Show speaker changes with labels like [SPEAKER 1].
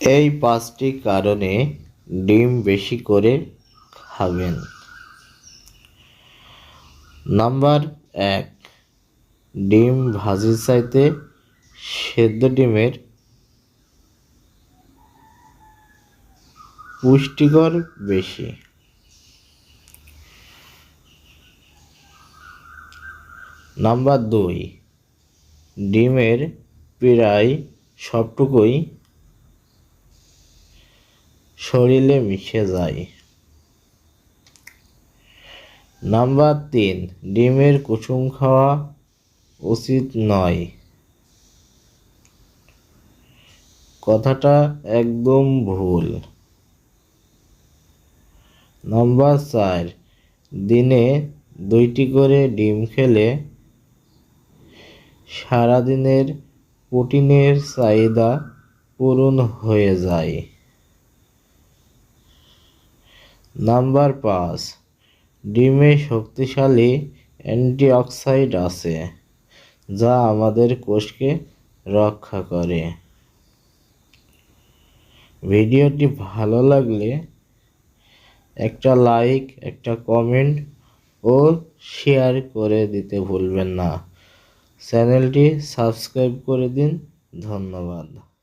[SPEAKER 1] এই পাঁচটি কারণে ডিম বেশি করে খাবেন। নাম্বার এক, ডিম ভাজির চাইতে সেদ্ধ ডিমের পুষ্টিকর বেশি। নাম্বার দুই, ডিমের প্রায় সবটুকুই শরীরে মিশে যায়। নাম্বার তিন, ডিমের কুসুম খাওয়া উচিত নয়। কথাটা একদম ভুল। নাম্বার চার, দিনে দুইটি করে ডিম খেলে সারাদিনের প্রোটিনের চাহিদা পূরণ হয়ে যায়। নাম্বার পাঁচ, ডিমে শক্তিশালী অ্যান্টিঅক্সাইড আছে, যা আমাদের কোষকে রক্ষা করে। ভিডিওটি ভালো লাগলে একটা লাইক, একটা কমেন্ট ও শেয়ার করে দিতে ভুলবেন না। চ্যানেলটি সাবস্ক্রাইব করে দিন। ধন্যবাদ।